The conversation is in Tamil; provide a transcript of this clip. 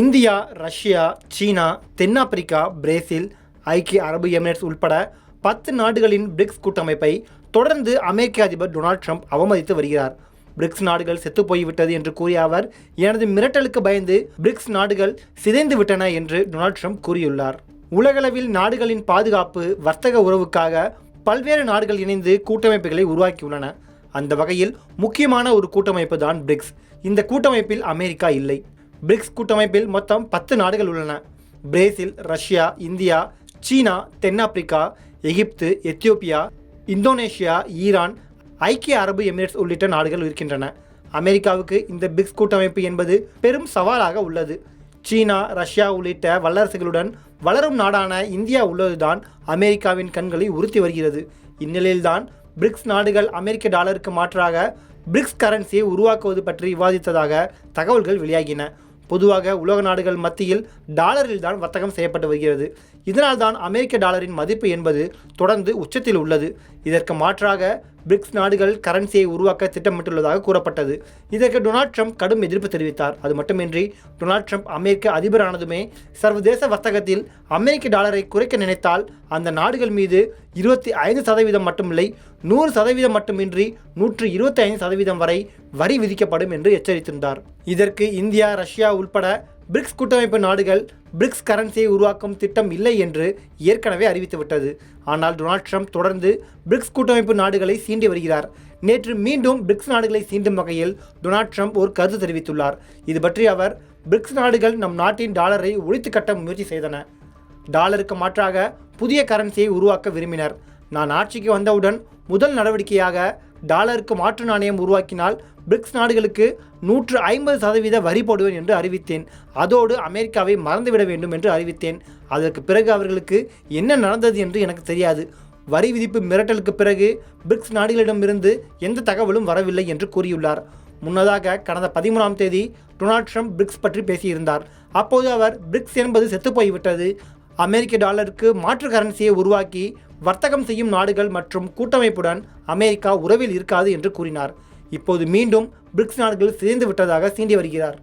இந்தியா ரஷ்யா சீனா தென்னாப்பிரிக்கா பிரேசில் ஐக்கிய அரபு எமிரேட்ஸ் உட்பட பத்து நாடுகளின் பிரிக்ஸ் கூட்டமைப்பை தொடர்ந்து அமெரிக்க அதிபர் டொனால்ட் ட்ரம்ப் அவமதித்து வருகிறார். பிரிக்ஸ் நாடுகள் செத்துப் போய்விட்டது என்று கூறிய அவர் எனது மிரட்டலுக்கு பயந்து பிரிக்ஸ் நாடுகள் சிதைந்து விட்டன என்று டொனால்ட் ட்ரம்ப் கூறியுள்ளார். உலகளவில் நாடுகளின் பாதுகாப்பு வர்த்தக உறவுக்காக பல்வேறு நாடுகள் இணைந்து கூட்டமைப்புகளை உருவாக்கியுள்ளன. அந்த வகையில் முக்கியமான ஒரு கூட்டமைப்பு தான் பிரிக்ஸ். இந்த கூட்டமைப்பில் அமெரிக்கா இல்லை. பிரிக்ஸ் கூட்டமைப்பில் மொத்தம் பத்து நாடுகள் உள்ளன. பிரேசில் ரஷ்யா இந்தியா சீனா தென்னாப்பிரிக்கா எகிப்து எத்தியோப்பியா இந்தோனேஷியா ஈரான் ஐக்கிய அரபு எமிரேட்ஸ் உள்ளிட்ட நாடுகள் இருக்கின்றன. அமெரிக்காவுக்கு இந்த பிரிக்ஸ் கூட்டமைப்பு என்பது பெரும் சவாலாக உள்ளது. சீனா ரஷ்யா உள்ளிட்ட வல்லரசுகளுடன் வளரும் நாடான இந்தியா உள்ளதுதான் அமெரிக்காவின் கண்களை உறுத்தி வருகிறது. இந்நிலையில்தான் பிரிக்ஸ் நாடுகள் அமெரிக்க டாலருக்கு மாற்றாக பிரிக்ஸ் கரன்சியை உருவாக்குவது பற்றி விவாதித்ததாக தகவல்கள் வெளியாகின. பொதுவாக உலக நாடுகள் மத்தியில் டாலரில் தான் வர்த்தகம் செய்யப்பட்டு வருகிறது. இதனால்தான் அமெரிக்க டாலரின் மதிப்பு என்பது தொடர்ந்து உச்சத்தில் உள்ளது. இதற்கு மாற்றாக பிரிக்ஸ் நாடுகள் கரன்சியை உருவாக்க திட்டமிட்டுள்ளதாக கூறப்பட்டது. இதற்கு டொனால்ட் ட்ரம்ப் கடும் எதிர்ப்பு தெரிவித்தார். அது மட்டுமின்றி டொனால்ட் ட்ரம்ப் அமெரிக்க அதிபரானதுமே சர்வதேச வர்த்தகத்தில் அமெரிக்க டாலரை குறைக்க நினைத்தால் அந்த நாடுகள் மீது இருபத்தி ஐந்து சதவீதம் மட்டுமில்லை நூறு சதவீதம் மட்டுமின்றி நூற்று இருபத்தி ஐந்து சதவீதம் வரை வரி விதிக்கப்படும் என்று எச்சரித்திருந்தார். இதற்கு இந்தியா ரஷ்யா உட்பட பிரிக்ஸ் கூட்டமைப்பு நாடுகள் பிரிக்ஸ் கரன்சியை உருவாக்கும் திட்டம் இல்லை என்று ஏற்கனவே அறிவித்துவிட்டது. ஆனால் டொனால்ட் ட்ரம்ப் தொடர்ந்து பிரிக்ஸ் கூட்டமைப்பு நாடுகளை சீண்டி வருகிறார். நேற்று மீண்டும் பிரிக்ஸ் நாடுகளை சீண்டும் வகையில் டொனால்ட் ட்ரம்ப் ஒரு கருத்து தெரிவித்துள்ளார். இது பற்றி அவர் பிரிக்ஸ் நாடுகள் நம் நாட்டின் டாலரை ஒழித்து கட்ட முயற்சி செய்தன. டாலருக்கு மாற்றாக புதிய கரன்சியை உருவாக்க விரும்பினர். நான் ஆட்சிக்கு வந்தவுடன் முதல் நடவடிக்கையாக டாலருக்கு மாற்று நாணயம் உருவாக்கினால் பிரிக்ஸ் நாடுகளுக்கு நூற்று ஐம்பது சதவீத வரி போடுவேன் என்று அறிவித்தேன். அதோடு அமெரிக்காவை மறந்துவிட வேண்டும் என்று அறிவித்தேன். அதற்கு பிறகு அவர்களுக்கு என்ன நடந்தது என்று எனக்கு தெரியாது. வரி விதிப்பு மிரட்டலுக்கு பிறகு பிரிக்ஸ் நாடுகளிடமிருந்து எந்த தகவலும் வரவில்லை என்று கூறியுள்ளார். முன்னதாக கடந்த பதிமூணாம் தேதி டொனால்ட் ட்ரம்ப் பிரிக்ஸ் பற்றி பேசியிருந்தார். அப்போது அவர் பிரிக்ஸ் என்பது செத்துப்போய்விட்டது அமெரிக்க டாலருக்கு மாற்று கரன்சியை உருவாக்கி வர்த்தகம் செய்யும் நாடுகள் மற்றும் கூட்டமைப்புடன் அமெரிக்கா உறவில் இருக்காது என்று கூறினார். இப்போது மீண்டும் பிரிக்ஸ் நாடுகள் சிதைந்து விட்டதாக சீண்டி வருகிறார்.